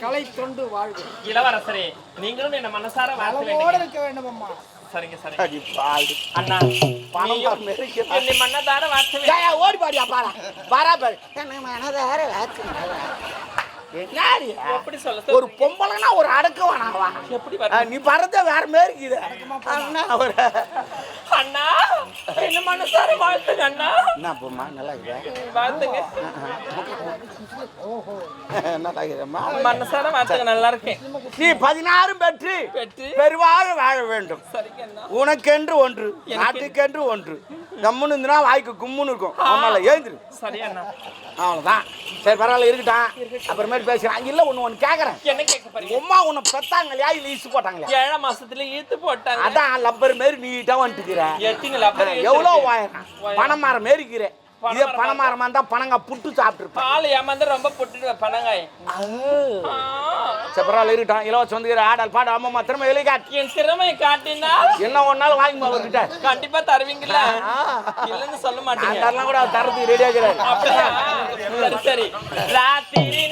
கலை தொண்டு வாழ்வு இளவரசரே நீங்களும் என்ன மனசார வாழ்த்து இருக்க வேண்டும் அம்மா சரிங்க பாவி. அண்ணா பணம். என்னை மன்னதார வாழ்த்து ஓடி பாடியா பாரா பாரா பாரு என்ன மனதார வாத்துங்க. என்னடி? எப்படி சொல்ல ஒரு பொம்பளைனா ஒரு அடக்குவானாவா? எப்படி நீ பறந்த வேற மாதிரி இருக்குது. அண்ணா ஒரு அண்ணா என்ன மனசார வாழ்த்துங்க அண்ணா? என்ன பொம்மா நல்லா இருக்குது வாழ்த்துங்க. நல்லா இருக்குதம்மா மனசார வாழ்த்துங்க நல்லா இருக்கேன். நீ பதினாறும் பெற்று பெற்று. பெருவாக வாழ வேண்டும். உனக்கென்று ஒன்று நாட்டுக்கென்று ஒன்று. கம்முன்னு இருந்துனா வாய்க்கு கும்முன்னு இருக்கும். ஆமால ஏந்திரு. சரி அண்ணா. அவ்வளோதான் சரி பரவாயில்ல இருக்கட்டும். அப்புறமேட்டு பேசுகிறேன் இல்லை ஒன்று ஒன்று கேட்குறேன் என்ன கேட்க உம்மா உன்னை பெத்தாங்க இல்லையா இல்லை ஈசு போட்டாங்களா? ஏழாம் மாசத்துல ஈத்து போட்டாங்க. அதான் லப்பர் மாரி நீட்டாக வந்துட்டுக்கிற எட்டிங்களா எவ்வளோ வாயிரம் பணமரம் மாரிக்கிற இதே பணமரமா இருந்தா பணங்க புட்டு சாப்பிட்டுருப்பேன். பால் ஏமாந்து ரொம்ப புட்டுடுவேன் பணங்காய் சரி பரவாயில்ல இருக்கட்டும் இலவசம் வந்துக்கிற ஆடல் பாடு அம்மா திரும்ப எழுதி காட்டு. என் திறமையை காட்டினா? என்ன ஒன்னாலும் வாங்கி அவர்கிட்ட. கண்டிப்பா தருவீங்களா இல்லைன்னு சொல்ல மாட்டீங்க. அதெல்லாம் கூட தரத்துக்கு ரெடி ஆகிறாரு அப்படியா? சரி சரி. ராத்திரி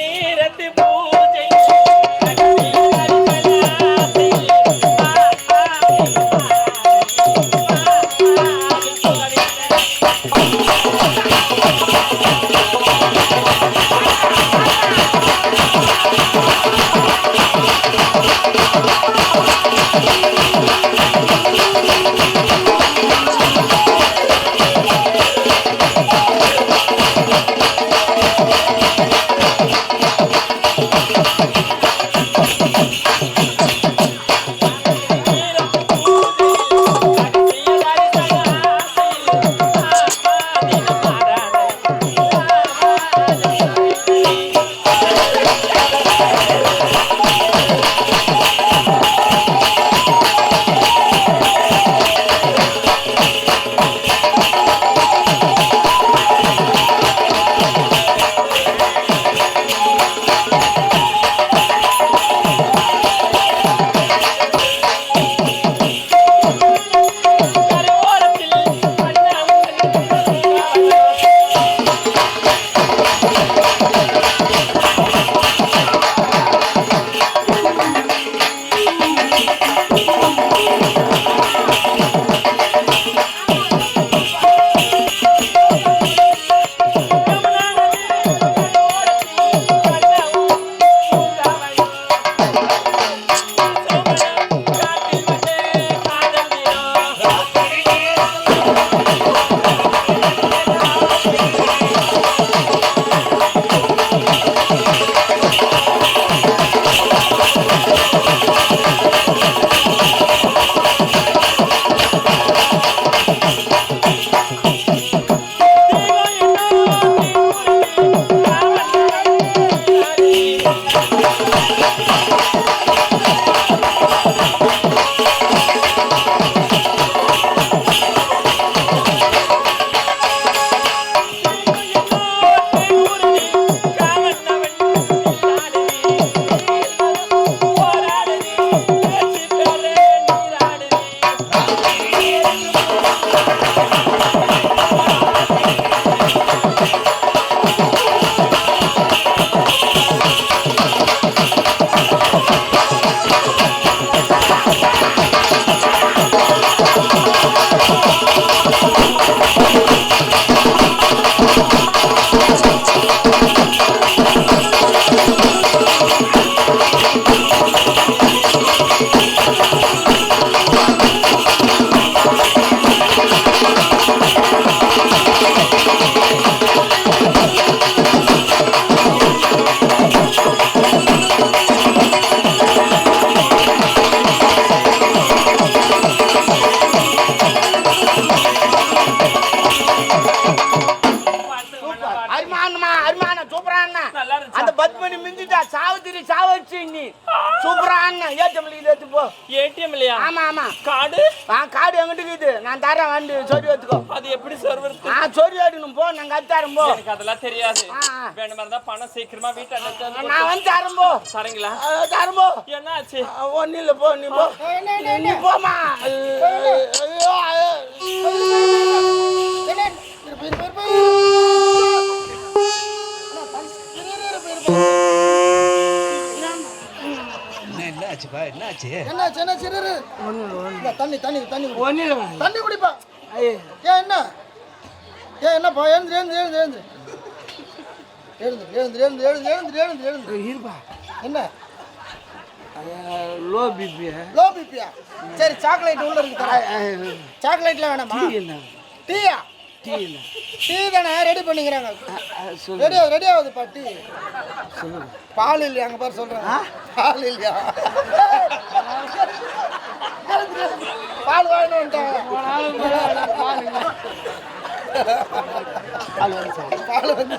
கார்டு ஆ காடு எங்கிட்ட இருக்குது? நான் தரேன் வந்து சொறி எடுத்துக்கோ. அது எப்படி சர்வர் ஆ சொறி எடுக்கணும் போ நான் கத்து தரேன் போ. எனக்கு அதெல்லாம் தெரியாது. வேணுமா இருந்தா பணம் சீக்கிரமா வந்து நான் வந்து தரேன் போ. கொடு. தரீங்களா? ஆ, தரேன் போ. என்ன ஆச்சு ஒன்னும் இல்லை போ நீ போ. நீ போமா ஐயோ, ஐயோ. என்ன என்ன ஆச்சுப்பா என்ன ஆச்சு என்னாச்சு என்ன சிறு தண்ணி தண்ணி தண்ணி குடி. ஒன்னும் இல்லை தண்ணி குடிப்பா. ஏன் என்ன? ஏன் என்னப்பா? எழுந்து எழுந்து எழுந்து எழுந்து. எழுந்து எழுந்து எழுந்து எழுந்து எழுந்து எழுந்து எழுந்து. இருப்பா. என்ன? Low B. லோ பிபியா? சரி சாக்லேட் உள்ள இருக்கு சாக்லேட்லாம் வேணாமா? டீயா? டீ தானே ரெடி பண்ணிக்கிறாங்க. ரெடி ரெடி ஆகுதுப்பா டீ. சொல்லுங்க. பால் இல்லையாங்க பாரு சொல்கிறேன் பால் இல்லையா? பால் வாங்கணும்ட்டாங்க பால் வந்து பால் வந்து